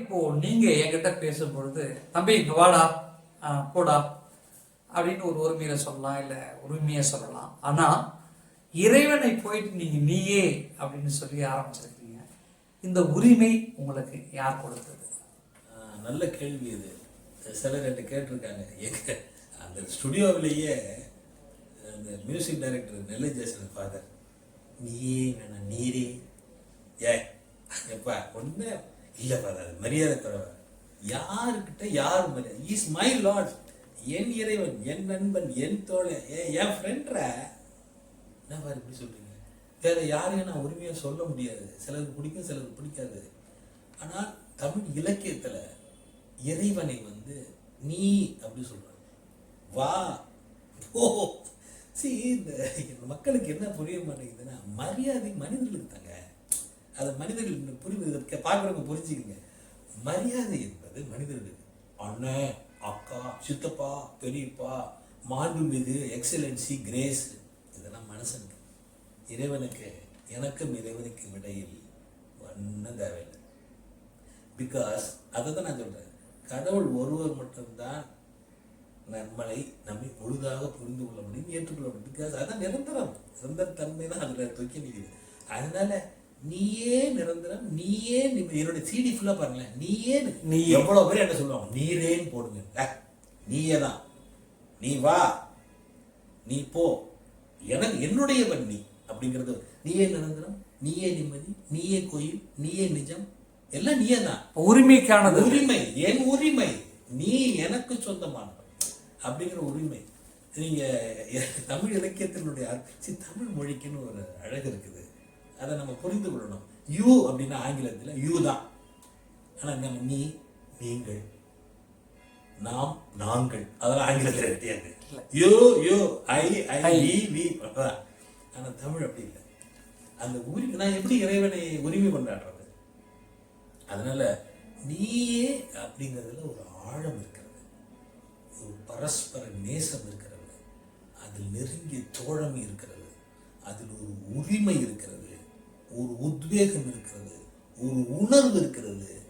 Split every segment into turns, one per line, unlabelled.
இப்போ நீங்க என்கிட்ட பேசும்பொழுது தம்பி இங்க வாடா. போடா. அப்படின்னு ஒரு உரிமையில சொல்லலாம் இல்ல உரிமையை சொல்லலாம். ஆனா இறைவனை போயிட்டு நீங்க நீயே அப்படின்னு சொல்லி ஆரம்பிச்சிருக்கீங்க. இந்த உரிமை உங்களுக்கு யார் கொடுத்தது?
நல்ல கேள்வி இது. சிலர் என்ன கேட்டிருக்காங்க. எங்க அந்த ஸ்டுடியோவிலேயே அந்த music director Nellai Jeyasan father நீயே வேணாம் நீரே. ஏ எப்பா ஒன்று இல்லை வராது மரியாதை குறைவா யாருக்கிட்ட யார் மரியாதை இஸ் மை லார்ட் என் இறைவன் என் நண்பன் என் தோழன் என் ஃப்ரெண்ட்ற என்ன பாரு இப்படி சொல்றீங்க? வேற யாரையும் நான் உரிமையாக சொல்ல முடியாது. சிலருக்கு பிடிக்கும் சிலருக்கு பிடிக்காது. ஆனால் தமிழ் இலக்கியத்தில் இறைவனை வந்து நீ அப்படி சொல்றாங்க. வா போ. சி இந்த இந்த மக்களுக்கு என்ன புரிய மாட்டேங்குதுன்னா மரியாதை மனிதர்களுக்கு தாங்க. அதை மனிதர்கள் புரிந்து பார்க்குறவங்க புரிஞ்சுக்கங்க. மரியாதை என்பது மனிதர்களுக்கு அண்ணன் அக்கா சித்தப்பா பெரியப்பா மாண்புமிகு எக்ஸலன்சி கிரேஸ். இதெல்லாம் மனுஷனுக்கு இறைவனுக்கு எனக்கும் இறைவனுக்கும் இடையில் ஒன்றும் தேவையில்லை. பிகாஸ் அதை தான் நான் சொல்கிறேன் கடவுள் ஒருவர் மட்டும்தான் நம்மளை நம்மை முழுதாக புரிந்து கொள்ள முடியும் ஏற்றுக்கொள்ள முடியும். பிகாஸ் அதான் நிரந்தரம். நிரந்தர தன்மை தான் அதில் தூக்கி நிற்குது அதனால நீயே நிரந்தரம் நீயே நிம்மதி. என்னோட சிடி ஃபுல்லாக பாருங்களேன் நீயே நீ எவ்வளோ பேர் என்ன சொல்லுவாங்க நீரேன்னு போடுங்க. நீயே தான் நீ வா. நீ போ. எனக்கு என்னுடையவன் நீ. அப்படிங்கிறது நீயே நிரந்தரம் நீயே நிம்மதி நீயே கோயில் நீயே நிஜம். எல்லாம் நீயே தான்
உரிமைக்கானது.
உரிமை என் உரிமை. நீ எனக்கு சொந்தமானவன். அப்படிங்கிற உரிமை. நீங்க எ- தமிழ் இலக்கியத்தினுடைய தமிழ் மொழிக்குன்னு ஒரு அழகு இருக்குது. அதை நம்ம புரிந்து கொள்ளணும். யூ அப்படின்னா ஆங்கிலத்துல யூ தான். ஆனா நம்ம நீ நீங்கள் நாம் நாங்கள். அதெல்லாம் ஆங்கிலத்தில் கிடையாது you you I I we we அதான். ஆனா தமிழ் அப்படி இல்லை. அந்த உரிமை நான் எப்படி இறைவனை உரிமை கொண்டாடுறது? அதனால நீயே அப்படிங்கிறதுல ஒரு ஆழம் இருக்கிறது. ஒரு பரஸ்பர நேசம் இருக்கிறது. அதில் நெருங்கிய தோழமை இருக்கிறது. அதில் ஒரு உரிமை இருக்கிறது. ஒரு உத்வேகம் இருக்கிறது ஒரு உணர்வு இருக்கிறது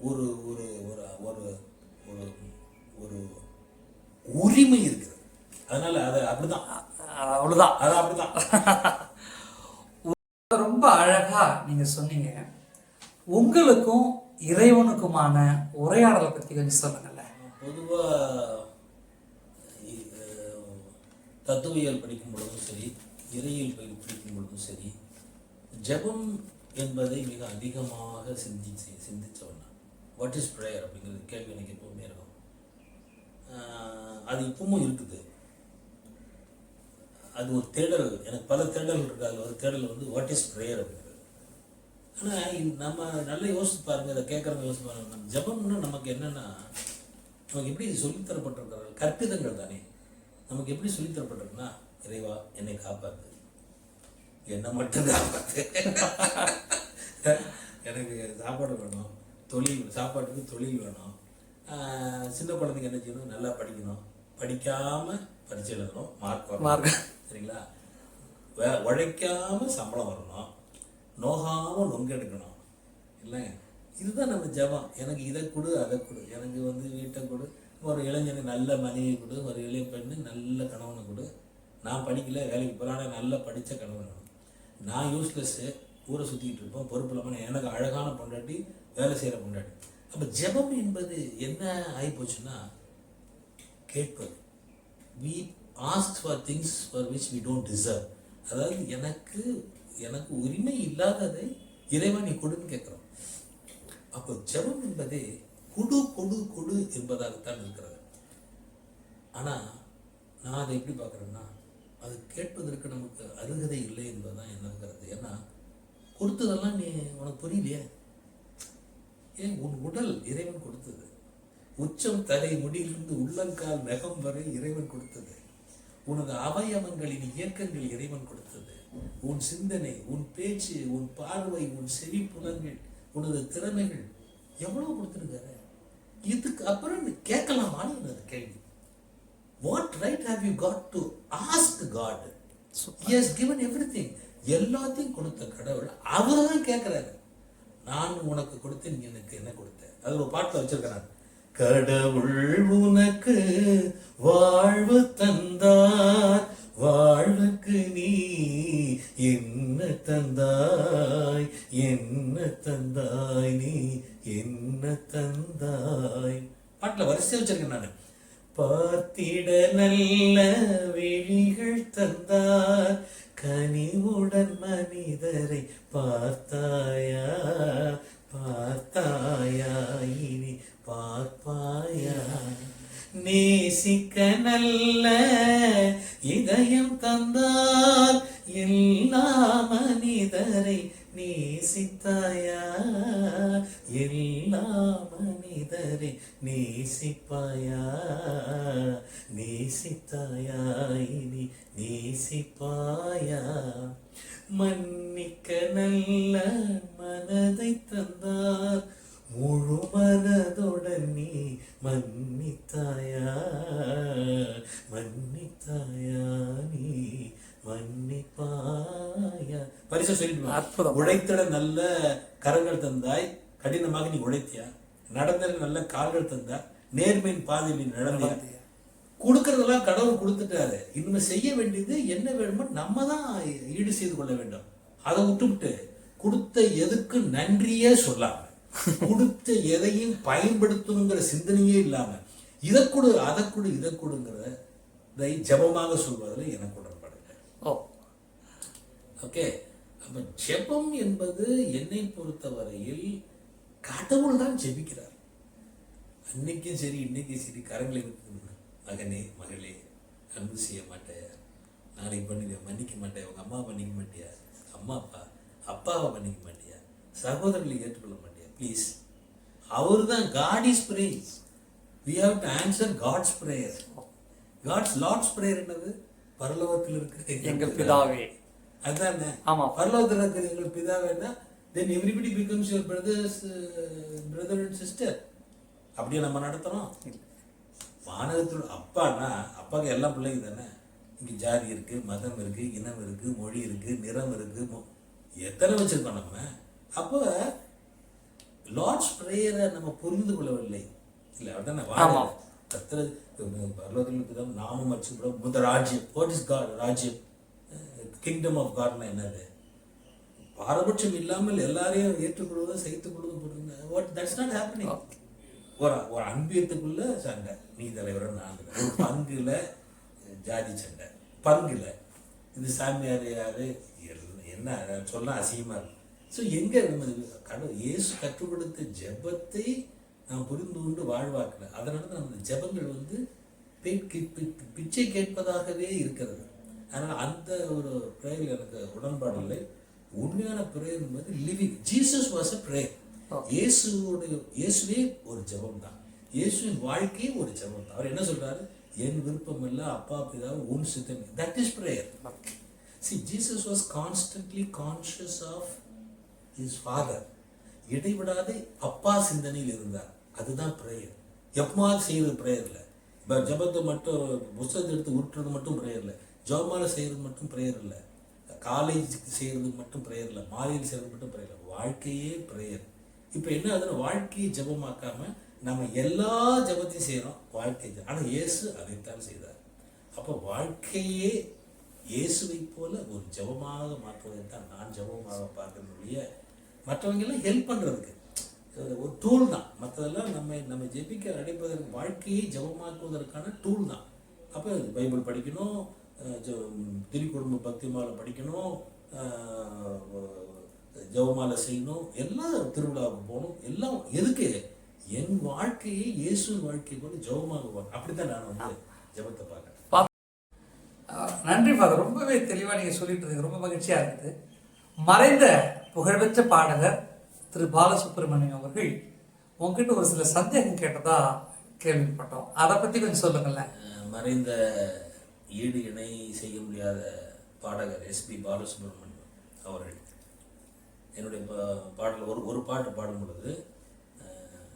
ஒரு ஒரு ஒரு ஒரு ஒரு ஒரு உரிமை இருக்கிறது. அதனால அது அப்படிதான்.
அவ்வளவுதான்.
அது அப்படிதான்.
ரொம்ப அழகா நீங்க சொன்னீங்க. உங்களுக்கும் இறைவனுக்குமான உரையாடலை பத்தி கொஞ்சம் சொல்லுங்கல்ல
பொதுவாக தத்துவியல் படிக்கும் பொழுதும் சரி இறையியல் படி- படிக்கும் பொழுதும் சரி ஜெபம் என்பதை மிக அதிகமாக சிந்திச்சு சிந்திச்சவன் வாட் இஸ் ப்ரேயர் அப்படிங்கிறது கேள்வி எனக்கு எப்பவுமே இருக்கும். அது இப்பவும் இருக்குது. அது ஒரு தேடல் எனக்கு பல தேடல்கள் இருக்கு. அதில் ஒரு தேடல் வந்து வாட் இஸ் ப்ரேயர் அப்படிங்கிறது. ஆனால் நம்ம நல்லா யோசித்து பாருங்க இதை கேட்குறவங்க யோசிச்சு பாருங்க. நம்ம நமக்கு என்னென்னா நமக்கு எப்படி சொல்லித்தரப்பட்டிருக்கிறார்கள் கற்பிதங்கள் தானே. நமக்கு எப்படி சொல்லித்தரப்பட்டிருக்குன்னா இறைவா என்னை காப்பாற்று என்னை மட்டும் காப்பாத்து. எனக்கு சாப்பாடு வேணும் தொழில் சாப்பாட்டுக்கு தொழில் வேணும். சின்ன குழந்தைங்க என்ன செய்யணும்? நல்லா படிக்கணும். படிக்காம பரிச்சை எழுதணும். மார்க் வரணும்.
Mark.
சரிங்களா? வே- உழைக்காம சம்பளம் வரணும். நோகாம நொங்க எடுக்கணும். இல்லை இதுதான் நம்ம ஜெபம். எனக்கு இதை கொடு அதை கொடு. எனக்கு வந்து வீட்டை கொடு. ஒரு இளைஞனுக்கு நல்ல மனைவி கொடு. ஒரு இளைய பெண்ணு நல்ல கணவனை கொடு. நான் படிக்கல வேலைக்கு போகிறேன் நல்ல படித்த கணவன் நான் யூஸ்லெஸ்ஸு ஊரை சுற்றிக்கிட்டு இருப்போம் பொறுப்பு இல்லாமல் எனக்கு அழகான பொண்டாட்டி வேலை செய்கிற பொண்டாட்டி. அப்போ ஜெபம் என்பது என்ன ஆகிப்போச்சுன்னா கேட்பது. We ask for things for which we don't deserve அதாவது எனக்கு எனக்கு உரிமை இல்லாததை இறைவன் நீ கொடுன்னு கேட்குறோம். அப்போ ஜெபம் என்பது கொடு கொடு கொடு என்பதாகத்தான் இருக்கிறது. ஆனால் நான் அதை எப்படி பார்க்குறேன்னா அது கேட்பதற்கு நமக்கு அருகதை இல்லை என்பதுதான் என்னங்கிறது. ஏன்னா கொடுத்ததெல்லாம் நீ உனக்கு புரியலையே? ஏன்? உன் உடல் இறைவன் கொடுத்தது. உச்சம் தலை முடியிலிருந்து உள்ளங்கால் நகம் வரை இறைவன் கொடுத்தது. உனது அவயவங்களின் இயக்கங்கள் இறைவன் கொடுத்தது. உன் சிந்தனை உன் பேச்சு உன் பார்வை உன் செவிப்புலங்கள் உனது திறமைகள் எவ்வளவு கொடுத்துருக்காரு? இதுக்கு அப்புறம் நீ கேட்கலாமான்னு அது கேள்வி. What right have you got to ask God he has given everything எல்லாத்தையும் கொடுத்த கடவுள் அவர் தான் கேட்கிறாரு நான் உனக்கு கொடுத்து நீ எனக்கு என்ன கொடுத்த? அது ஒரு பாட்டில் வச்சிருக்கேன் நான். கடவுள் உனக்கு வாழ்வு தந்தார். வாழ்வுக்கு நீ என்ன தந்தாய்? என்ன தந்தாய் நீ? என்ன தந்தாய்? பாட்டில் வரிசை வச்சிருக்கேன் நான். நேசித்தாயா இனி நேசிப்பாயா? மன்னிக்க நல்ல மனதை தந்தார். முழு மனதுடன் நீ மன்னித்தாயா? மன்னித்தாயா நீ மன்னிப்பாயா? பரிசு சொல்லிட்டு
அற்புதம்.
உழைத்திட நல்ல கரங்கள் தந்தாய். கடினமாக நீ உழைத்தியா? நடந்த நல்ல கால்கள் தந்தா நேர்மையின் பாதையில் நீ நடந்தியா? கொடுக்கறதெல்லாம் கடவுள் கொடுத்துட்டாரு. இனிமே செய்ய வேண்டியது என்ன வேணுமோ நம்ம தான் ஈடு செய்து கொள்ள வேண்டும். அதை விட்டுவிட்டு கொடுத்த எதுக்கு நன்றியே சொல்லாம கொடுத்த எதையும் பயன்படுத்தணுங்கிற சிந்தனையே இல்லாம இதை கொடு அதை கொடு இதை கொடுங்கிறத ஜபமாக சொல்வதில் எனக்கு உடன்பாடு.
ஓ.
ஓகே. அப்ப ஜெபம் என்பது என்னை பொறுத்தவரையில் கடவுள் தான் ஜெபிக்கிறார். அன்னைக்கும் சரி இன்னைக்கும் சரி கரங்களை வைத்து, மகனே மகளே அன்பு செய்ய மாட்டேன் நாளைக்கு பண்ணுங்க மன்னிக்க மாட்டேன் உங்க அம்மா மன்னிக்க மாட்டியா? அம்மா அப்பா அப்பாவை மன்னிக்க மாட்டியா? சகோதரர்களை ஏற்றுக்கொள்ள மாட்டியா? ப்ளீஸ் அவர் தான் God is praise we have to answer God's prayer God's Lord's prayer என்னது? பரலோகத்தில் இருக்கிற
எங்கள் பிதாவே.
அதானே?
ஆமா.
பரலோகத்தில் இருக்கிற எங்கள் பிதாவேன்னா then everybody becomes your brothers brother and sister அப்படியே நம்ம நடத்துறோம் வானகத்தில் அப்பான்னா அப்பாவுக்கு எல்லா பிள்ளைங்க தானே? இங்கே ஜாதி இருக்கு மதம் இருக்கு இனம் இருக்கு மொழி இருக்கு நிறம் இருக்கு மொ- எத்தனை வச்சிருக்கோம் நம்ம? அப்போ லார்ட்ஸ் ப்ரேயரை நம்ம புரிந்து கொள்ளவில்லை. இல்லை அப்படிதானே
ஆமா.
கத்திர பரலோகத்தில் பிதம் நாமம் வச்சு முத ராஜ்யம் வாட் இஸ் காட் ராஜ்யம்? கிங்டம் ஆஃப் காட்னா என்னது? பாரபட்சம் இல்லாமல் எல்லாரையும் ஏற்றுக்கொள்வதும் சகித்துக் கொள்வதும் வாட் தட்ஸ் நாட் ஹேப்பனிங் ஒரு ஒரு அன்பியத்துக்குள்ள சண்டை. நீ தலைவரும் நான் பங்குல ஜாதி சண்டை. பங்குல. இது சாமியார் யாரு? என்ன சொல்ல அசியமா இருக்கும் ஸோ எங்க நம்ம கடவுள் இயேசு கற்றுக் கொடுத்த ஜெபத்தை நாம் புரிந்து கொண்டு வாழ்வாக்கல அதனால தான் நம்ம ஜெபங்கள் வந்து பிச்சை கேட்பதாகவே இருக்கிறது. அதனால் அந்த ஒரு ப்ரேயர் எனக்கு உடன்பாடு இல்லை. உண்மையான ப்ரேயர் என்பது living Jesus was a prayer இயேசுவோட இயேசுவே ஒரு ஜெபம் தான் இயேசுவின் வாழ்க்கையே ஒரு ஜெபம் தான் அவர் என்ன சொல்றாரு? என் விருப்பம் இல்ல அப்பா பிதாவை உன் சித்தம் that is prayer See, Jesus was constantly conscious of his father. இடைவிடாது அப்பா சிந்தனையில் இருந்தார். அதுதான் ப்ரேயர் எப்பமாவது செய்யறது ப்ரேயர் இல்லை. இப்போ ஜபத்தை மட்டும் புஸ்தகத்தை எடுத்து உருட்டுறது மட்டும் ப்ரேயர் இல்லை. ஜோமால செய்யறது மட்டும் ப்ரேயர் இல்லை. காலேஜுக்கு செய்யறது மட்டும் ப்ரேயர் இல்லை. மாலையில் செய்யறது மட்டும் ப்ரேயர் இல்லை. வாழ்க்கையே ப்ரேயர் இப்போ என்ன ஆகுதுன்னா வாழ்க்கையை ஜபமாக்காம நம்ம எல்லா ஜெபத்தையும் செய்கிறோம் வாழ்க்கை ஆனால் இயேசு அதைத்தான் செய்தார். அப்போ வாழ்க்கையே இயேசுவை போல ஒரு ஜெபமாக மாற்றுவதை தான் நான் ஜெபமாக பார்க்கணும் ஒழிய மற்றவங்க எல்லாம் ஹெல்ப் பண்ணுறதுக்கு ஒரு டூல் தான். மற்றதெல்லாம் நம்ம நம்ம ஜெபிக்க அடைப்பதற்கு வாழ்க்கையை ஜெபமாக்குவதற்கான டூல் தான். அப்போ பைபிள் படிக்கணும் அஹ் ஜெ- திருக்குடும்ப பக்தி மாலை படிக்கணும் அஹ் ஜெபமாலை செய்யணும் எல்லாம் திருவிழாவுக்கு போகணும் எல்லாம் எதுக்கு? என் வாழ்க்கையை இயேசுவின் வாழ்க்கை போல ஜெபமாக அப்படித்தான் நான் வந்து ஜெபத்தை பார்க்குறேன்.
நன்றி ஃபாதர் ரொம்பவே தெளிவாக நீங்கள் சொல்லிட்டு இருக்கீங்க ரொம்ப மகிழ்ச்சியாக இருக்குது மறைந்த புகழ்பெற்ற பாடகர் திரு பாலசுப்ரமணியம் அவர்கள் உங்ககிட்ட ஒரு சில சந்தேகம் கேட்டதா கேள்விப்பட்டோம். அதை பற்றி கொஞ்சம் சொல்லுங்களேன்.
மறைந்த ஈடு இணை செய்ய முடியாத பாடகர் எஸ்பி பாலசுப்ரமணியம் அவர்கள். என்னுடைய பா- பாடல் ஒரு ஒரு பாட்டு பாடும் பொழுது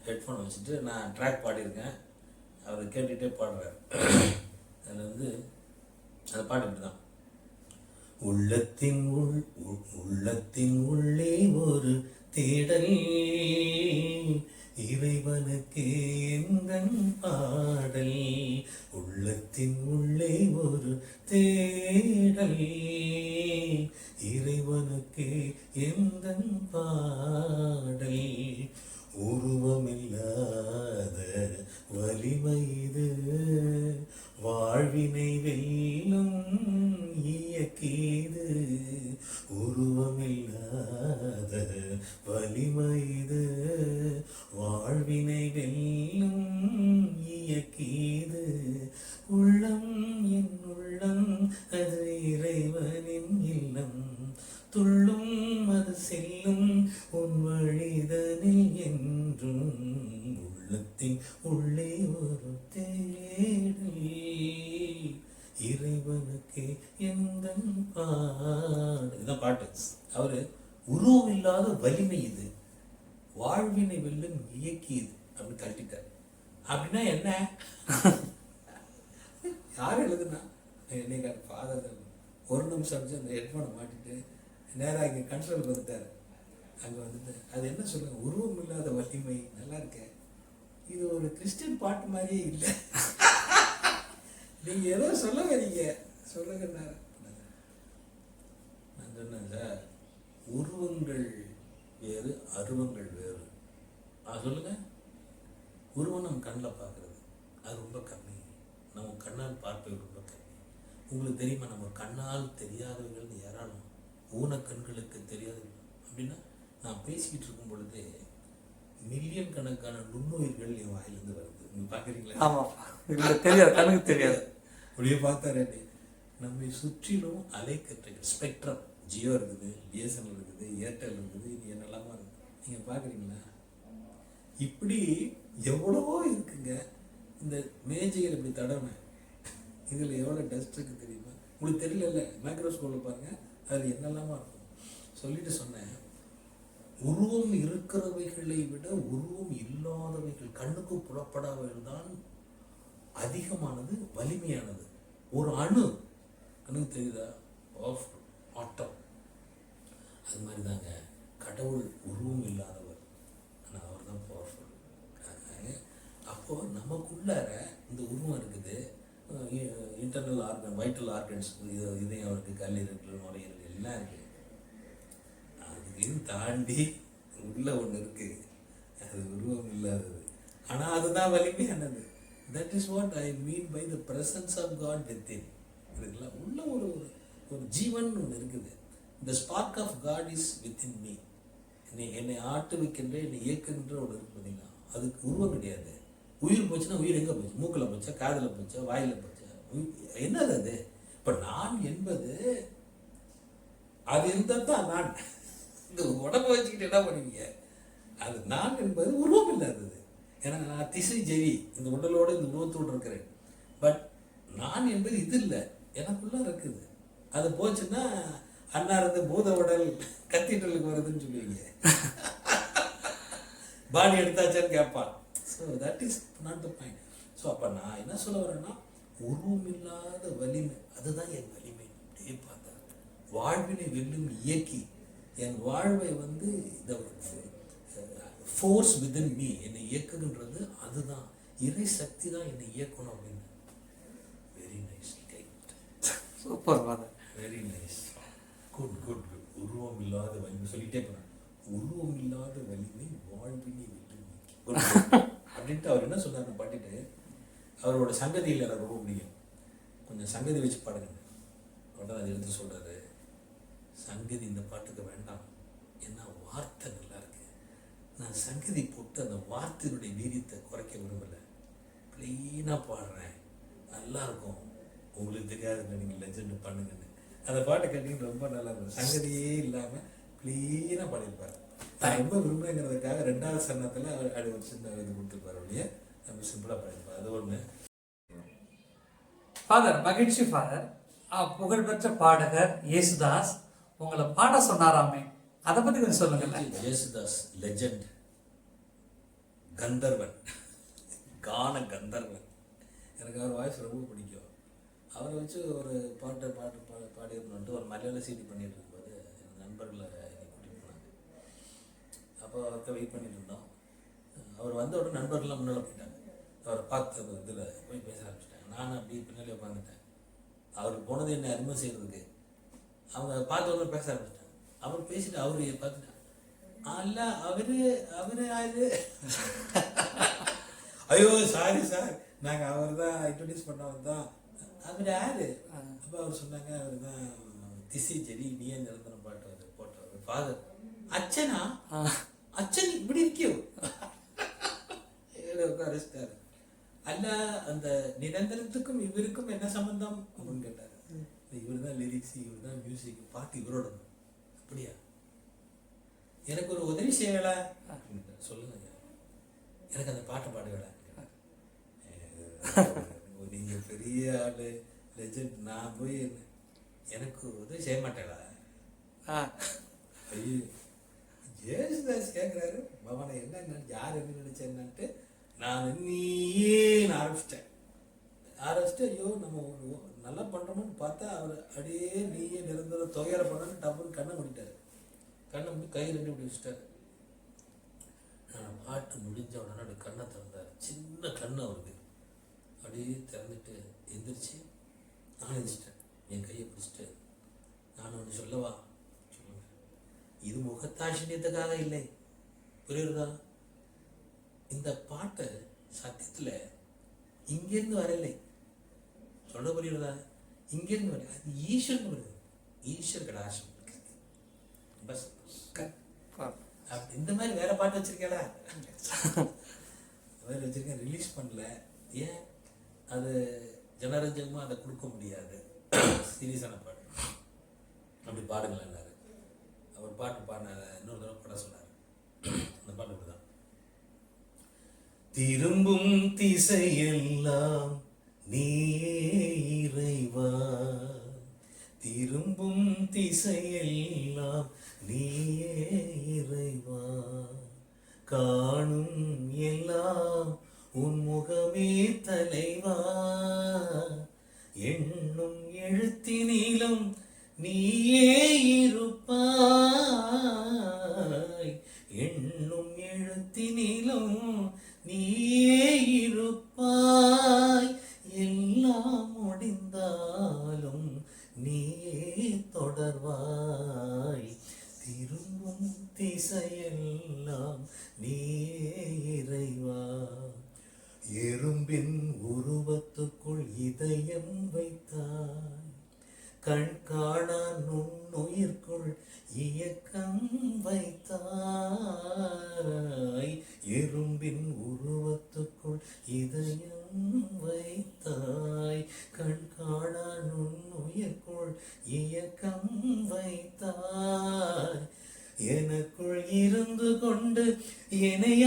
ஹெட்ஃபோன் வச்சுட்டு நான் ட்ராக் பாடியிருக்கேன். அவர் கேட்டுகிட்டே பாடுறார். அதில் வந்து அந்த பாட்டு இப்படி தான் உள்ளத்தின் உள் உள்ளத்தின் உள்ளே ஒரு தேடல் இறைவனுக்கு எந்தன் பாடல் உள்ளத்தின் உள்ளே ஒரு தேடல். இறைவனுக்கு எந்தன் பாடல்? யார் எழுதுனா நீங்கள் ஃபாதர் ஒரு நிமிஷம் அடிச்சு அந்த ஹெட்ஃபோனை மாட்டிட்டு நேராக இங்கே கண்ட்ரோல் வந்துட்டார். அங்கே வந்துட்டு அது என்ன சொல்லுங்க? உருவம் இல்லாத வலிமை நல்லா இருக்கே. இது ஒரு கிறிஸ்டின் பாட்டு மாதிரியே இல்லை. நீங்க ஏதோ சொல்ல வரீங்க. சொல்லுங்க நான் சொன்னேன் சார் உருவங்கள் வேறு அருவங்கள் வேறு. சொல்லுங்க. உருவம் நம்ம கண்ணில் பார்க்கறது அது ரொம்ப கம்மி. நம்ம கண்ணால் பார்ப்பது ரொம்ப கம்மி உங்களுக்கு தெரியுமா நம்ம கண்ணால் தெரியாதவர்கள் ஏராளம் ஊன கண்களுக்கு தெரியாதவர்கள் அப்படின்னா நான் பேசிக்கிட்டு இருக்கும் பொழுதே மில்லியன் கணக்கான நுண்ணுயிர்கள் என் வாயிலிருந்து வருது. நீங்க பார்க்குறீங்களா?
ஆமாம் இல்லை தெரியாது கண்ணுக்கு தெரியாது.
அப்படியே பார்த்தாரு நம்மை சுற்றிலும் அலைக்கற்றைகள் ஸ்பெக்ட்ரம் ஜியோ இருக்குது பிஎஸ்என்எல் இருக்குது ஏர்டெல் இருக்குது இது என்னெல்லாமா இருக்குது. நீங்கள் பார்க்குறீங்களா? இப்படி எவ்வளவோ இருக்குங்க. இந்த மேஜைகள் இப்படி தடவை இதில் எவ்வளோ டஸ்ட் இருக்குது தெரியுமா? உங்களுக்கு தெரியல மைக்ரோஸ்கோப்பில் பாருங்கள் அதில் என்னெல்லாமா இருக்கும் சொல்லிட்டு சொன்னேன் உருவம் இருக்கிறவைகளை விட உருவம் இல்லாதவைகள் கண்ணுக்கு புலப்படாதவைகள் தான் அதிகமானது வலிமையானது. ஒரு அணு அணு தெரியுதா? ஆஃப் ஆட்டம் அது மாதிரி தாங்க கடவுள் உருவம் இல்லாத ஆனால் அவர் தான் பவர்ஃபுல் அப்போது நமக்குள்ளார இந்த உருவம் இருக்குது. இன்டர்னல் ஆர்கன் வைட்டல் ஆர்கன்ஸ் இது இதயம் இருக்குது கல்லீரல் நுரையீரல் எல்லாம் இருக்குது அதையும் தாண்டி உள்ள ஒன்று இருக்குது அது உருவம் இல்லாதது. ஆனால் அதுதான் வலிமையானது. That is what I mean by the presence of God within இருக்குல்ல உள்ள ஒரு ஒரு- ஒரு ஜீவன் ஒன்று இருக்குது. The spark of God is within me என்னை என்னை ஆட்டு வைக்கின்ற என்னை இயக்குகின்ற ஒன்று இருக்கு பார்த்தீங்கன்னா அதுக்கு உருவம் கிடையாது. உயிர் போச்சுன்னா உயிர் எங்கே போச்சு? மூக்கில் போச்சா? காதில் போச்சா? வாயில் போச்சா? உயிர் என்னது அது? இப்போ நான் என்பது அது இருந்தால் தான் நான். இந்த உடம்பு வச்சுக்கிட்டு என்ன பண்ணுவீங்க? அது நான் என்பது உருவம் இல்லாதது. ஏன்னா நான் திசை ஜெவி. இந்த உடலோடு இந்த உருவத்தோடு இருக்கிறேன். பட் நான் என்பது இது இல்லை. எனக்குள்ளே இருக்குது. அது போச்சுன்னா அண்ணா பூத உடல் கத்தீட்ரலுக்கு வருதுன்னு சொல்லுவீங்க. பாடி எடுத்தாச்சான்னு கேட்பான். So that is not the point so அப்போ நான் என்ன சொல்ல வரேன்னா உருவம் இல்லாத வலிமை அதுதான் என் வலிமை. அப்படியே பார்த்தா வாழ்வினை வெல்லும் இயக்கி என் வாழ்வை வந்து இந்த ஃபோர்ஸ் வித்தின் மீ என்னை இயக்குகின்றது அதுதான். இறை சக்தி தான் என்னை இயக்கணும் அப்படின்னு. Very nice
super
very nice good good good உருவம் இல்லாத வலிமை சொல்லிட்டே போறேன். உருவம் இல்லாத வலிமை வாழ்வினை விட்டு. அப்படின்ட்டு அவர் என்ன சொன்னார்னு பாட்டுட்டு அவரோட சங்கதியில் எனக்கு ரொம்ப பிடிக்கும். கொஞ்சம் சங்கதி வச்சு பாடுங்க. உடனே அதை எடுத்து சொல்கிறாரு சங்கதி இந்த பாட்டுக்கு வேண்டாம். ஏன்னா வார்த்தை நல்லா இருக்கு. நான் சங்கதி போட்டு அந்த வார்த்தையினுடைய வீரியத்தை குறைக்க விரும்பலை. ப்ளெயினாக பாடுறேன். நல்லா இருக்கும். உங்களுக்கு தெரியாதுங்க நீங்கள் லெஜெண்ட் பண்ணுங்கன்னு. அந்த பாட்டை கேட்டீங்க ரொம்ப நல்லா இருக்கும். சங்கதியே இல்லாமல் க்ளீனாக பாடியிருப்பார். நான் ரொம்ப விரும்புகிறேங்கிறதுக்காக ரெண்டாவது சரணத்தில் அவர் அப்படி ஒரு சின்ன இது கொடுத்துருப்பார் அப்படியே நம்ம சிம்பிளாக பாடியிருப்பார் அது ஒன்று
ஃபாதர் மகிழ்ச்சி ஃபாதர் புகழ்பெற்ற பாடகர் இயேசுதாஸ் உங்களை பாட சொன்னாராமே. அதை பத்தி கொஞ்சம் சொல்லுங்களேன்.
ஜேசுதாஸ் லெஜெண்ட் கந்தர்வன். கான கந்தர்வன். எனக்கு அவர் வாய்ஸ் ரொம்ப பிடிக்கும். அவரை வச்சு ஒரு பாட்டை பாட்டு பாட பாடியிருந்தோன்ட்டு ஒரு மலையாள சீடி பண்ணிட்டு இருக்கும்போது என் நண்பர்களை அப்போ அவருக்கு வெயிட் பண்ணிட்டு இருந்தோம். அவர் வந்த உடனே நண்பர்கள்லாம் முன்னால் போயிட்டாங்க. அவரை பார்த்து இதில் போய் பேச ஆரம்பிச்சிட்டாங்க. நான் அப்படியே பின்னாலே உட்காந்துட்டேன் அவர் போனது என்ன அருமை செய்யறதுக்கு. அவங்க பார்த்த உடனே பேச ஆரம்பிச்சிட்டாங்க. அவர் பேசிட்டு அவரு பார்த்துட்டாங்க அல்ல அவரு அவரு யாரு ஐயோ சாரி சார் நாங்கள் அவர் தான் இன்ட்ரடியூஸ் பண்ணவர் தான் அவர் யாரு? அப்போ அவர் சொன்னாங்க அவர் தான் திசை செடி நீயே நிரந்தரம் பாட்டு போட்டவர் ஃபாதர் அச்சனா? அச்சன் இப்படி இருக்கியோ? அரெஸ்டாரு அல்ல அந்த நிரந்தரத்துக்கும் இவருக்கும் என்ன சம்பந்தம்? அப்படின்னு கேட்டாரு. இவர் தான் லிரிக்ஸ் இவர் தான் மியூசிக் பாட்டு இவரோட. அப்படியா? எனக்கு ஒரு உதவி செய்யல சொல்லுங்க. எனக்கு அந்த பாட்டை பாடுவேடா நீங்க பெரிய ஆளு லெஜண்ட் நான் போய் எனக்கு உதவி செய்ய மாட்டேடா
ஆ.
ஐயோ. ஜேசுதாஸ் கேட்குறாரு பவனை என்ன யார் என்ன நினைச்சேன்னுட்டு நான் நீயே ஆரம்பிச்சிட்டேன். ஆரம்பிச்சுட்டு ஐயோ நம்ம நல்லா பண்ணுறோம்னு பார்த்தா அவர் அப்படியே நீயே நிரந்தர தொகையில பண்ணணும் டப்புன்னு கண்ணை மூடிட்டாரு. கண்ணை முடி கை ரெண்டு முடி வச்சுட்டாரு. நான் பாட்டு முடிஞ்ச உடனே கண்ணை திறந்தார். சின்ன கண்ணை அவருக்கு. அப்படியே திறந்துட்டு எந்திரிச்சு நான் எழுந்திரிச்சிட்டேன் என் கையை பிடிச்சிட்டு நான் ஒன்று சொல்லவா? இது முகத்தாட்சியத்துக்காக இல்லை. புரியுறதா இந்த பாட்டு சத்தியத்தில் இங்கேருந்து வரலை சொல்ல புரியுறதா இங்கேருந்து வரல அது ஈஸ்வரன் வருது ஈஸ்வர் கடாசம் பஸ் இந்த மாதிரி வேற பாட்டு வச்சிருக்கேடா மாதிரி வச்சிருக்கேன். ரிலீஸ் பண்ணல. ஏன்? அது ஜனரஞ்சகமாக அதை கொடுக்க முடியாது. சீரியஸான பாட்டு. அப்படி பாடுங்களேன்னாரு அவர் பாட்டு பாடின இன்னொரு தடவை பாட சொன்னார். அந்த பாட்டு இப்படிதான் திரும்பும் திசையெல்லாம் நீயே இறைவா. திரும்பும் திசையெல்லாம் நீயே இறைவா. காணும் எல்லாம் உன் முகமே தலைவா. எண்ணும் எழுத்தினிலும் நீயே இருப்பாய். எண்ணும் எழுத்தினிலும் நீயே இருப்பாய். எல்லாம் முடிந்தாலும் நீயே தொடர்வாய். திரும்பும் திசையெல்லாம் நீயே இறைவா. எறும்பின் உருவத்துக்குள் இதயம் வைத்தாய் கண் காணா நுண்ணுயிர்க்குள் இயக்கம் வைத்தாய். எறும்பின் உருவத்துக்குள் இதயம் வைத்தாய். கண் காணா நுண்ணுயிர்க்குள் இயக்கம் வைத்தாய். எனக்குள் இருந்து கொண்டு என்னை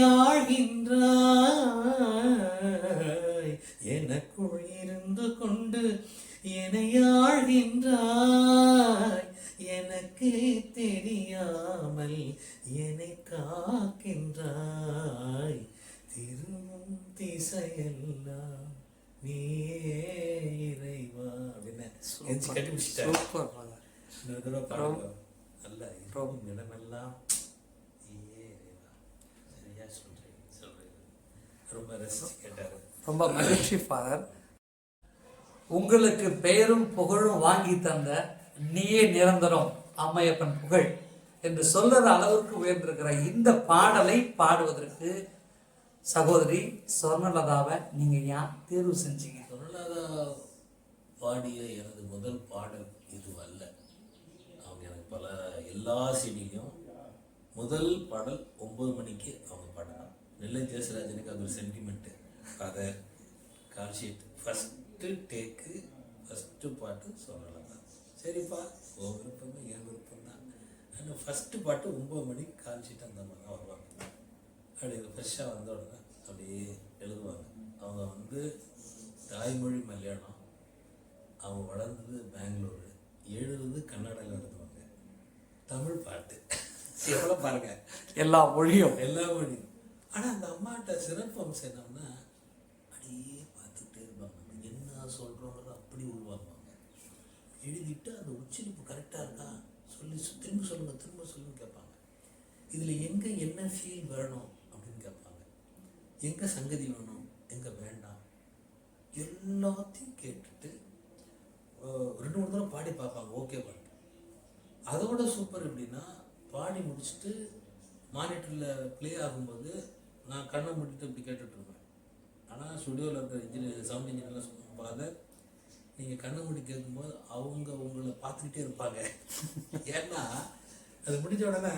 எனக்குள் இருந்து கொண்டு என்னை ஆழ்கின்றாய் எனக்கே தெரியாமல் என்னை காக்கின்றாய். திரும்பும் திசையெல்லாம் நீயே இறைவா. அப்படின்னு கட்டி. நல்லா இருக்கும் இடமெல்லாம் நீயே இறைவா. சரியா சொல்றீங்க, சொல்றீங்க. ரொம்ப ரசிச்சு கேட்டாரு.
ரொம்ப மகிழ்ச்சி ஃபாதர் உங்களுக்கு பெயரும் புகழும் வாங்கி தந்த நீயே நிரந்தரம் அம்மையப்பன் புகழ் என்று சொல்லுற அளவுக்கு உயர்ந்திருக்கிற இந்த பாடலை பாடுவதற்கு சகோதரி சொர்ணலதாவை நீங்க ஏன் தேர்வு செஞ்சீங்க?
சொர்ணலதா பாடிய எனது முதல் பாடல் இது அல்ல அவங்க எனக்கு பல எல்லா செடியும் முதல் பாடல் ஒன்பது மணிக்கு அவங்க பாடலாம். நெல்லை ஜெயசராஜனுக்கு அது ஒரு சென்டிமெண்ட்டு கதை call sheet first first take first பாட்டு சொர்ணலதா சரிப்பா உன் விருப்பமே என் விருப்பம் தான் ஆனால் ஃபஸ்ட்டு பாட்டு ஒம்பது மணிக்கு கால்ஷீட் அந்த தான் வருவாங்க. அப்படி ஃப்ரெஷ்ஷாக வந்த உடனே அப்படியே எழுதுவாங்க. அவங்க வந்து தாய்மொழி மலையாளம் அவங்க வளர்ந்தது பெங்களூரு. எழுதுறது கன்னடாவில் எழுதுவாங்க. தமிழ் பாட்டு. எவ்வளோ பாருங்க.
எல்லா மொழியும்.
எல்லா மொழியும். ஆனால் அந்த அம்மாட்ட சிறப்பு அம்சம் என்னன்னா அப்படியே பார்த்துட்டே இருப்பாங்க நம்ம என்ன சொல்கிறோன்றத அப்படி உருவாக்குவாங்க எழுதிட்டு அந்த உச்சரிப்பு கரெக்டாக இருக்கா சொல்லி திரும்ப சொல்லுங்க திரும்ப சொல்லுங்க கேட்பாங்க. இதில் எங்கே என்ன ஃபீல் வேணும் அப்படின்னு கேட்பாங்க. எங்கே சங்கதி வேணும் எங்கே வேண்டாம். எல்லாத்தையும் கேட்டுட்டு ரெண்டு மூணு தடவை பாடி பார்ப்பாங்க ஓகே பாட்டு. அதோட சூப்பர் எப்படின்னா பாடி முடிச்சுட்டு மானிட்டரில் ப்ளே ஆகும்போது நான் கண்ணை மூடிட்டு இப்படி கேட்டுட்ருப்பேன் ஆனால் ஸ்டுடியோவில் இருக்கிற இன்ஜினியர் சவுண்ட் இன்ஜினியர்லாம் சொல்லுவாங்க நீங்கள் கண்ணை மூடி கேட்கும்போது அவங்க உங்களை பார்த்துக்கிட்டே இருப்பாங்க. ஏன்னா அது முடிஞ்ச உடனே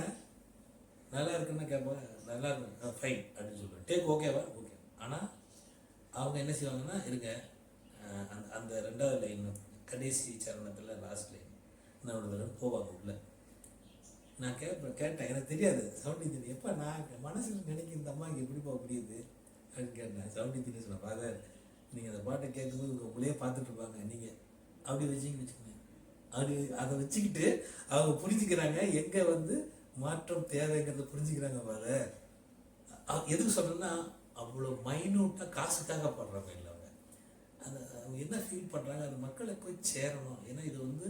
நல்லா இருக்குன்னா கேட்பாங்க நல்லா இருக்கு ஃபைன் அப்படின்னு சொல்லுவேன் டேக் ஓகேவா ஓகே ஆனால் அவங்க என்ன செய்வாங்கன்னா இருங்க அந்த அந்த ரெண்டாவது லைன் கடைசி சரணத்தில் லாஸ்ட் லைன் நான் போவாங்க உள்ள. நான் கேட்பேன் கேட்டேன் எனக்கு தெரியாது சவுண்ட் இன்ஜினியர் எப்போ நான் மனசில் நினைக்கிற இந்த அம்மாவுக்கு எப்படிப்பா புரியுது? அப்படின்னு கேட்டேன். சவுண்ட் இன்ஜினியர் சொன்னேன் ஃபாதர் நீங்கள் அந்த பாட்டை கேட்கும்போது உங்கள் உங்களையே பார்த்துட்டு இருப்பாங்க. நீங்கள் அப்படி வச்சிங்கன்னு வச்சுக்கோங்க. அப்படி அதை வச்சுக்கிட்டு அவங்க புரிஞ்சுக்கிறாங்க. எங்கே வந்து மாற்றம் தேவைங்கிறத புரிஞ்சுக்கிறாங்க பாரு. எதுக்கு சொல்கிறேன்னா அவ்வளோ மைனூட்டாக காசுக்காக பாடுறாங்க இல்லை அவங்க. அந்த அவங்க என்ன ஃபீல் பண்ணுறாங்க அது மக்களை போய் சேரணும். ஏன்னா இது வந்து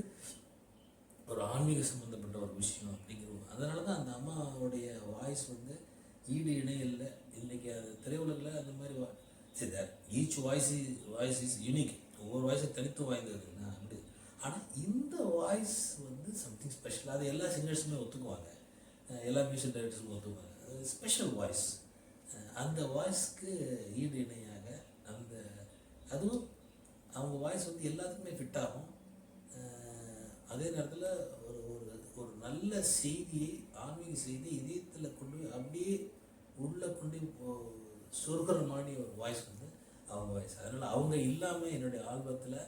ஒரு ஆன்மீக சம்மந்தப்பட்ட ஒரு விஷயம் அப்படிங்கிறது அதனால தான் அந்த அம்மாவுடைய வாய்ஸ் வந்து ஈடு இணையில் இல்லை அது திரையுலகில் அந்த மாதிரி சரி that each voice voice is unique ஒவ்வொரு வாய்ஸும் தனித்து வாய்ந்தது. நான் அப்படி ஆனால் இந்த வாய்ஸ் வந்து சம்திங் ஸ்பெஷல் அது எல்லா சிங்கர்ஸுமே ஒத்துக்குவாங்க. எல்லா மியூசிக் டைரக்டர்ஸும் ஒத்துக்குவாங்க. ஸ்பெஷல் வாய்ஸ் அந்த வாய்ஸ்க்கு ஈடு இணையாக அந்த அதுவும் அவங்க வாய்ஸ் வந்து எல்லாத்துக்குமே ஃபிட் ஆகும். அதே நேரத்தில் ஒரு ஒரு ஒரு நல்ல செய்தியை ஆன்மீக செய்தி இதயத்தில் கொண்டு போய் அப்படியே உள்ளே கொண்டு மாதிரி ஒரு வாய்ஸ் வந்து அவங்க வாய்ஸ் அதனால் அவங்க இல்லாமல் என்னுடைய ஆல்பத்தில்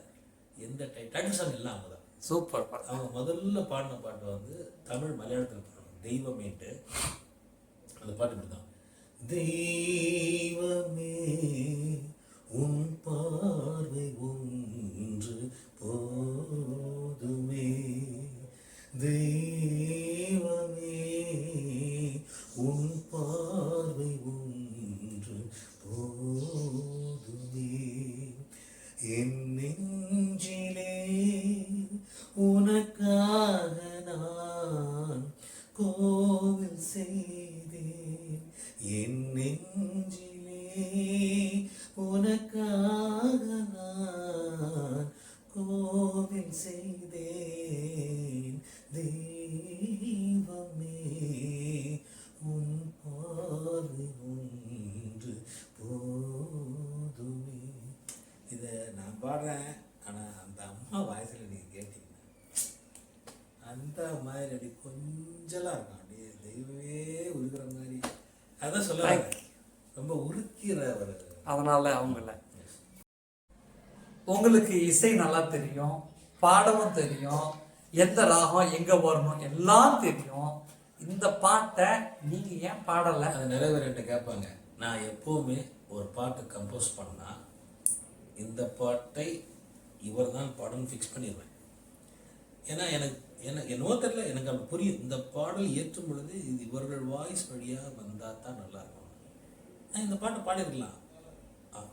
எந்த டைட்டில் சாங் எல்லாம் அவங்க தான்.
சூப்பர்.
அவங்க முதல்ல பாடின பாட்டு வந்து தமிழ் மலையாளத்தில் பாடுவாங்க. தெய்வமேட்டு அந்த பாட்டு இப்படி தான் தெய்வமே உன் பார்வை ஒன்று போதுமே. தெய்வமே
அதனால அவங்கள. உங்களுக்கு இசை நல்லா தெரியும் பாடவும் தெரியும் எந்த ராகம் எங்க வரணும் எல்லாம் தெரியும். இந்த பாட்டை நீங்க ஏன் பாடலை?
அது நிறைய கேட்பாங்க நான் எப்போவுமே ஒரு பாட்டு கம்போஸ் பண்ணால் இந்த பாட்டை இவர் தான் பாடணும் ஃபிக்ஸ் பண்ணிடுவேன் ஏன்னா எனக்கு எனக்கு என்னவோ தெரியல எனக்கு அப்படி புரியும் இந்த பாடல் ஏற்றும் பொழுது இது இவர்கள் வாய்ஸ் வழியாக வந்தால் தான் நல்லாயிருக்கும் நான் இந்த பாட்டை பாடிருக்கலாம்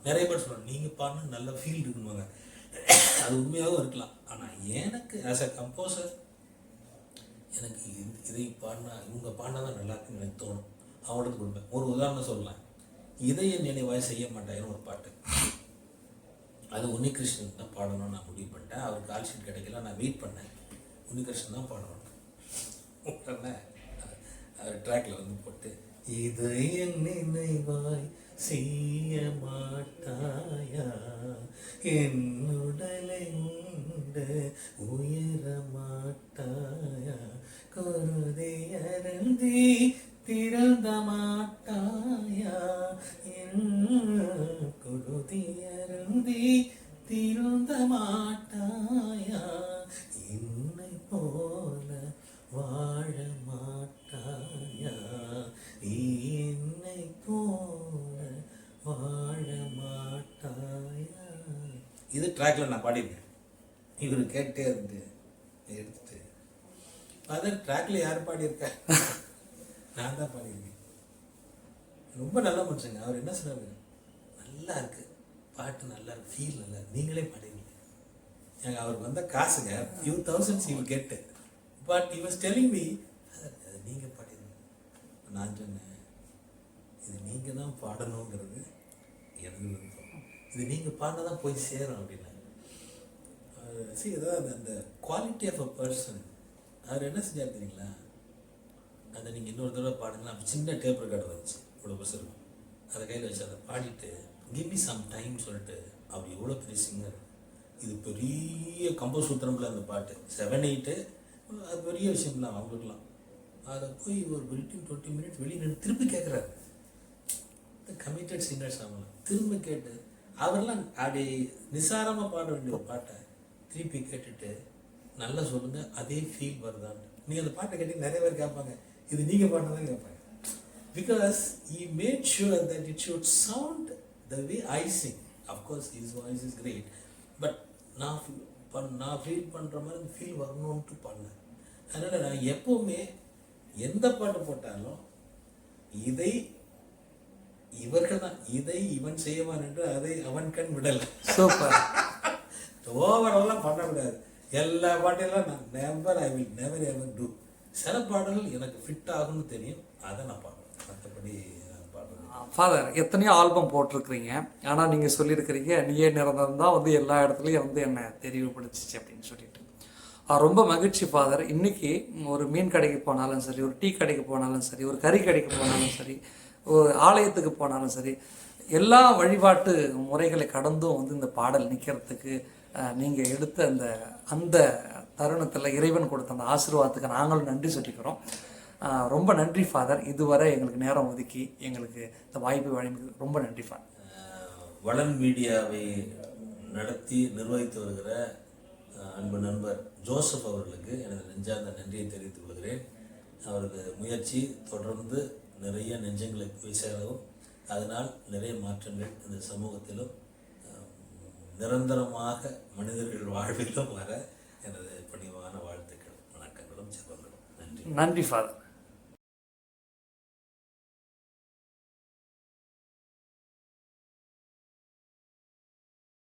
நிறைய பேர் சொல்லுவாங்க நீங்கள் பாடினா நல்ல ஃபீல் இருக்குவாங்க அது உண்மையாகவும் இருக்கலாம். ஆனால் எனக்கு ஆஸ் அ கம்போசர் எனக்கு இது- இதை பாடினா இவங்க பாடினா தான் நல்லா இருக்குன்னு எனக்கு தோணும். அவங்களுக்கு கொடுப்பேன். ஒரு உதாரணம் சொல்லலாம். இதய நினைவாய் செய்ய மாட்டேன்னு ஒரு பாட்டு. அது உன்னிகிருஷ்ணன் தான் பாடணும்னு நான் முடிவு பண்ணிட்டேன். அவருக்கு கால் ஷீட் கிடைக்கல நான் வெயிட் பண்ணேன். உன்னிகிருஷ்ணன் தான் பாடணும். உடனே அவர் ட்ராக்ல வந்து போட்டு இதய நினைவாய் செய்ய மாட்டாயா என்னுடலை உண்டு உயர மாட்டாயா குருதி அருந்தி திறந்த மாட்டாயா என் குருதி அருந்தி திறந்த மாட்டாயா என்னை போல வாழ இது ட்ராக்ல நான் பாடியிருக்கேன். இவர் கேட்டே இருந்து எடுத்துட்டு அதர் ட்ராக்ல யார் பாடியிருக்கா? நான் தான் பாடியிருக்கேன். ரொம்ப நல்ல மனுஷங்க. அவர் என்ன சொன்னாரு? நல்லா இருக்கு. பாட்டு நல்லா இருக்கு. ஃபீல் நல்லா இருக்கு. நீங்களே பாடிருக்கீங்க. எனக்கு அவருக்கு வந்த காசுங்க few thousands you get but இவர் ஸ்டெலிங் மீ அது நீங்கள் பாடிருங்க நான் சொன்னேன் இது நீங்கள் தான் பாடணுங்கிறது எனக்கு இது நீங்கள் பாடினா தான் போய் சேரும் அப்படின்னா. சரி அதாவது அந்த குவாலிட்டி ஆஃப் அ பர்சன் அவர் என்ன செஞ்சார் தெரியுங்களா? அதை நீங்கள் இன்னொரு தடவை பாடுங்களா சின்ன டேப் ரெக்கார்டு வந்துச்சு. இவ்வளோ பஸ் இருக்கும். அதை கையில் வச்சு அதை பாடிட்டு கிவ் மீ சம் டைம் சொல்லிட்டு அவர் எவ்வளோ பெரிய சிங்கர் இது பெரிய கம்போசூத்திரம்ல அந்த பாட்டு. செவன் எயிட்டு அது பெரிய விஷயம் தான் அவங்களுக்குலாம் அதை போய் ஒரு ஃபிஃப்டீன் டுவெண்ட்டி மினிட்ஸ் வெளியே நின்று திருப்பி கேட்குறாரு கமிட்டட் சிங்கர்ஸ் அவங்களாம் திரும்ப கேட்டு அவர்லாம் அப்படி நிசாரமாக பாட வேண்டிய ஒரு பாட்டை திருப்பி கேட்டுட்டு நல்லா சொல்லுங்கள் அதே ஃபீல் வருதான்னு. நீங்கள் அந்த பாட்டை கேட்டு நிறைய பேர் கேட்பாங்க இது நீங்கள் பாடினதான் கேட்பாங்க. Because he made sure that it should sound the way I sing of course is voice is great but நான் ஃபீல் பண் நான் ஃபீல் பண்ணுற மாதிரி ஃபீல் வரணும்ட்டு பண்ணேன் அதனால் நான் எப்போவுமே எந்த பாட்டு போட்டாலும் இதை இவர்கள் தான். இதை இவன் செய்வான் என்று அதை அவன் கண் விடலை.
சூப்பர்
ஓவரெல்லாம் பண்ணக்கூடாது. எல்லா பாட்டையெல்லாம் நான் never I will never ever do சில பாடல்கள் எனக்கு ஃபிட் ஆகும்னு தெரியும். அதை நான் பாடுவேன். மற்றபடி
ஃபாதர் எத்தனையோ ஆல்பம் போட்டிருக்கிறீங்க. ஆனால் நீங்கள் சொல்லியிருக்கிறீங்க நீயே நிரந்தரம் தான் வந்து எல்லா இடத்துலையும் வந்து என்னை தெரிவுபடுத்துச்சு அப்படின்னு சொல்லிட்டு. ரொம்ப மகிழ்ச்சி ஃபாதர் இன்னைக்கு ஒரு மீன் கடைக்கு போனாலும் சரி ஒரு டீ கடைக்கு போனாலும் சரி ஒரு கறி கடைக்கு போனாலும் சரி ஒரு ஆலயத்துக்கு போனாலும் சரி எல்லா வழிபாட்டு முறைகளை கடந்தும் வந்து இந்த பாடல் நிற்கிறதுக்கு நீங்கள் எடுத்த அந்த அந்த தருணத்தில் இறைவன் கொடுத்த அந்த ஆசீர்வாதத்துக்கு நாங்களும் நன்றி சொல்லிக்கிறோம். ரொம்ப நன்றி ஃபாதர் இதுவரை எங்களுக்கு நேரம் ஒதுக்கி எங்களுக்கு இந்த வாய்ப்பு வழங்கி ரொம்ப நன்றி ஃபாதர்
வளன் மீடியாவை நடத்தி நிர்வகித்து வருகிற அன்பு நண்பர் ஜோசப் அவர்களுக்கு எனது நெஞ்சார்ந்த நன்றியை தெரிவித்துக் கொள்கிறேன். அவரது முயற்சி தொடர்ந்து நிறைய நெஞ்சங்களை போய் சேரவும் அதனால் நிறைய மாற்றங்கள் இந்த சமூகத்திலும் நிரந்தரமாக மனிதர்கள் வாழ்விலும் வர எனது பணிவான வாழ்த்துக்கள் வணக்கங்களும் செல்வங்களும். நன்றி.
நன்றி ஃபாதர்